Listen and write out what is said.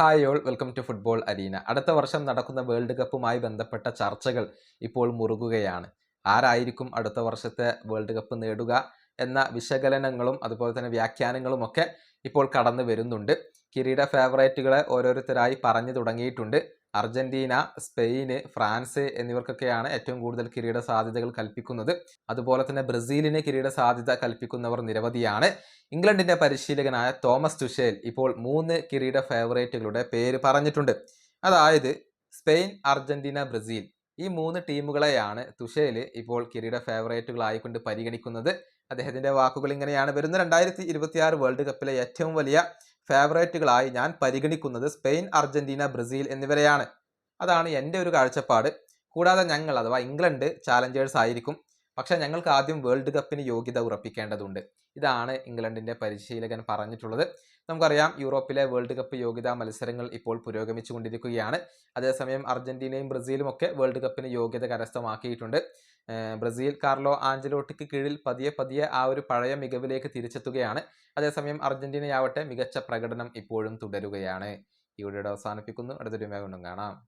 Hi all welcome to football arena അടുത്ത വർഷം നടക്കുന്ന വേൾഡ് കപ്പുമായി ബന്ധപ്പെട്ട ചർച്ചകൾ ഇപ്പോൾ മുറുകുകയാണ്. ആരായിരിക്കും അടുത്ത വർഷത്തെ വേൾഡ് കപ്പ് നേടുക എന്ന വിശകലനങ്ങളും അതുപോലെ തന്നെ വ്യാഖ്യാനങ്ങളും ഒക്കെ ഇപ്പോൾ കടന്നു വരുന്നുണ്ട്. കിരീട ഫേവറേറ്റുകളെ ഓരോരുത്തരായി പറഞ്ഞു തുടങ്ങിയിട്ടുണ്ട്. അർജന്റീന സ്പെയിന് ഫ്രാൻസ് എന്നിവർക്കൊക്കെയാണ് ഏറ്റവും കൂടുതൽ കിരീട സാധ്യതകൾ കൽപ്പിക്കുന്നത്. അതുപോലെ തന്നെ ബ്രസീലിന് കിരീട സാധ്യത കൽപ്പിക്കുന്നവർ നിരവധിയാണ്. ഇംഗ്ലണ്ടിന്റെ പരിശീലകനായ തോമസ് ടുഷേൽ ഇപ്പോൾ മൂന്ന് കിരീട ഫേവറേറ്റുകളുടെ പേര് പറഞ്ഞിട്ടുണ്ട്. അതായത് സ്പെയിൻ അർജന്റീന ബ്രസീൽ. ഈ മൂന്ന് ടീമുകളെയാണ് തുഷേൽ ഇപ്പോൾ കിരീട ഫേവറേറ്റുകളായിക്കൊണ്ട് പരിഗണിക്കുന്നത്. അദ്ദേഹത്തിന്റെ വാക്കുകൾ ഇങ്ങനെയാണ്. വരുന്ന രണ്ടായിരത്തി വേൾഡ് കപ്പിലെ ഏറ്റവും വലിയ ഫേവറേറ്റുകളായി ഞാൻ പരിഗണിക്കുന്നത് സ്പെയിൻ അർജന്റീന ബ്രസീൽ എന്നിവരെയാണ്. അതാണ് എന്റെ ഒരു കാഴ്ചപ്പാട്. കൂടാതെ ഞങ്ങൾ അഥവാ ഇംഗ്ലണ്ട് ചാലഞ്ചേഴ്സ് ആയിരിക്കും പക്ഷെ ഞങ്ങൾക്ക് ആദ്യം വേൾഡ് കപ്പിന് യോഗ്യത ഉറപ്പിക്കേണ്ടതുണ്ട്. ഇതാണ് ഇംഗ്ലണ്ടിന്റെ പരിശീലകൻ പറഞ്ഞിട്ടുള്ളത്. നമുക്കറിയാം യൂറോപ്പിലെ വേൾഡ് കപ്പ് യോഗ്യതാ മത്സരങ്ങൾ ഇപ്പോൾ പുരോഗമിച്ചുകൊണ്ടിരിക്കുകയാണ്. അതേസമയം അർജന്റീനയും ബ്രസീലും ഒക്കെ വേൾഡ് കപ്പിന് യോഗ്യത കരസ്ഥമാക്കിയിട്ടുണ്ട്. ബ്രസീൽ കാർലോ ആഞ്ചലോട്ടിക്ക് കീഴിൽ പതിയെ പതിയെ ആ ഒരു പഴയ മികവിലേക്ക് തിരിച്ചെത്തുകയാണ്. അതേസമയം അർജന്റീനയാവട്ടെ മികച്ച പ്രകടനം ഇപ്പോഴും തുടരുകയാണ്. ഈ വീഡിയോ അവസാനിപ്പിക്കുന്നു. അടുത്തൊരു വീണ്ടും കാണാം.